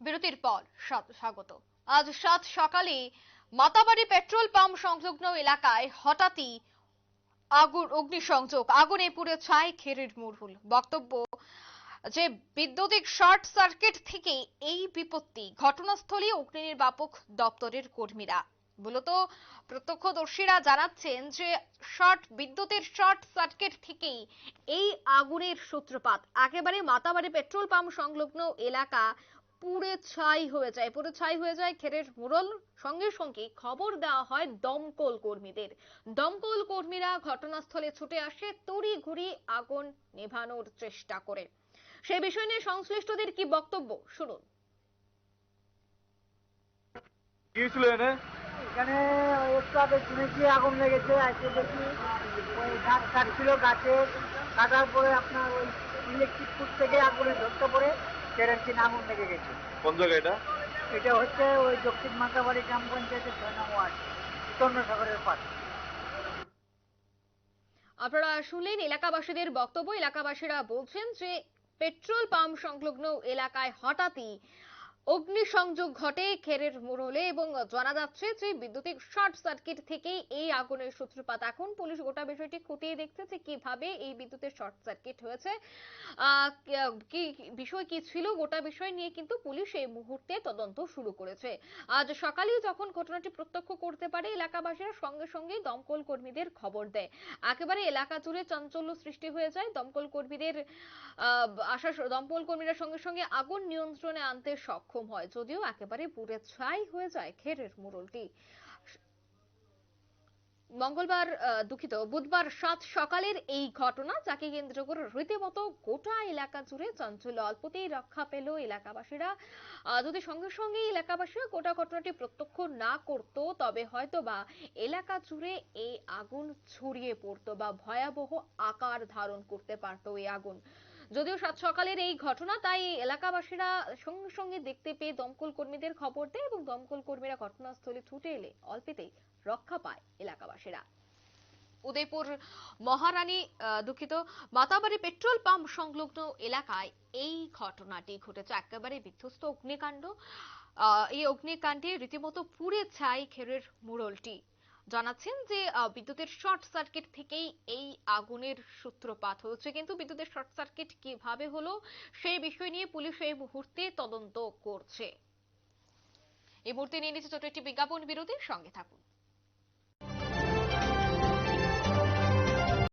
বিরতির পর স্বা- স্বাগত। আজ সাত সকালে মাতাবাড়ি পেট্রোল পাম্প সংলগ্ন এলাকায় হঠাৎই আগুন, অগ্নিসংযোগ, আগুনে পুড়ে ছাই খেরের মুরহুল বক্তব্য যে, বিদ্যুতিক শর্ট সার্কিট থেকে এই বিপত্তি ঘটনাস্থলে অগ্নি নির্বাপক দপ্তরের কর্মীরা। মূলত প্রত্যক্ষদর্শীরা জানাচ্ছেন যে, শর্ট, বিদ্যুতের শর্ট সার্কিট থেকেই এই আগুনের সূত্রপাত। একেবারে মাতাবাড়ি পেট্রোল পাম্প সংলগ্ন এলাকা পুড়ে ছাই হয়ে যায়। পুরো ছাই হয়ে যায় খেরের মুরল সঙ্গে সঙ্গে খবর দেওয়া হয় দমকল কর্মীদের। দমকল কর্মীরা ঘটনাস্থলে ছুটে আসে তড়ি ঘুরি আগুন নেভানোর চেষ্টা করে। সে বিষয় নিয়ে সংশ্লিষ্টদের কি বক্তব্য? শুনুন। কি ছিল এনে? এখানে একটু শুনেছি আগুন লেগেছে আজকে দেখি ওই গাছ কাটছিল গাছে। কাটার পরে আপনার ওই ইলেকট্রিক ফুট থেকে আগুনে ধরতে পড়ে। নাম লেগে গেছে। কোন জায়গা এটা? এটা হচ্ছে ওই দক্ষিণ মাতাবাড়ি গ্রাম পঞ্চায়েতের ছয় নম্বর ওয়ার্ড চন্দ্রসাগরের পাশে আপনারা শুনলেন এলাকাবাসীদের বক্তব্য। এলাকাবাসীরা বলছেন যে পেট্রোল পাম্প সংলগ্ন এলাকায় হঠাৎই অগ্নিসংযোগ ঘটে খেরের মুরলে এবং জানা যাচ্ছে যে বিদ্যুতিক শর্ট সার্কিট থেকেই এই আগুনের সূত্রপাত। এখন পুলিশ গোটা বিষয়টি খতিয়ে দেখছে যে কীভাবে এই বিদ্যুতের শর্ট সার্কিট হয়েছে। কি বিষয় কি ছিল গোটা বিষয় নিয়ে কিন্তু পুলিশ এই মুহূর্তে তদন্ত শুরু করেছে। আজ সকালেই যখন ঘটনাটি প্রত্যক্ষ করতে পারে, এলাকাবাসীরা সঙ্গে সঙ্গে দমকল কর্মীদের খবর দেয়। একেবারে এলাকা জুড়ে চাঞ্চল্য সৃষ্টি হয়ে যায়। দমকল কর্মীদের আশা, দমকল কর্মীরা সঙ্গে সঙ্গে আগুন নিয়ন্ত্রণে আনতে সক্ষম হয় যদিও একেবারে পুড়ে ছাই হয়ে যায় খেরের মুরলটি। মঙ্গলবার দুঃখিত, বুধবার সাত সকালের এই ঘটনা যাকে কেন্দ্র করে রীতিমতো গোটা এলাকা জুড়ে চাঞ্চল্য অল্পতেই রক্ষা পেল এলাকাবাসীরা। যদি সঙ্গে সঙ্গে এলাকাবাসীরা গোটা ঘটনাটি প্রত্যক্ষ না করত, তবে হয়তো বা এলাকা জুড়ে এই আগুন ছড়িয়ে পড়তো বা ভয়াবহ আকার ধারণ করতে পারতো এই আগুন। যদিও সাত সকালের এই ঘটনা, তাই এলাকাবাসীরা সঙ্গে সঙ্গে দেখতে পেয়ে দমকল কর্মীদের খবর দেয় এবং দমকল কর্মীরা ঘটনাস্থলে ছুটে এলে অল্পেতেই রক্ষা পায় এলাকাবাসীরা। উদয়পুর মহারানী দুঃখিত, মাতাবাড়ি পেট্রোল পাম্প সংলগ্ন এলাকায় এই ঘটনাটি ঘটেছে। একেবারে বিধ্বস্ত অগ্নিকাণ্ড। এই অগ্নিকাণ্ডে রীতিমতো পুড়ে ছাই খেরের মুরলটি জানাচ্ছেন যে বিদ্যুতের শর্ট সার্কিট থেকেই এই আগুনের সূত্রপাত হয়েছে। কিন্তু বিদ্যুতের শর্ট সার্কিট কীভাবে হলো সেই বিষয় নিয়ে পুলিশ এই মুহূর্তে তদন্ত করছে। এই মুহূর্তে নিয়ে নিচ্ছে ছোট একটি বিজ্ঞাপন। বিরতির সঙ্গে থাকুন।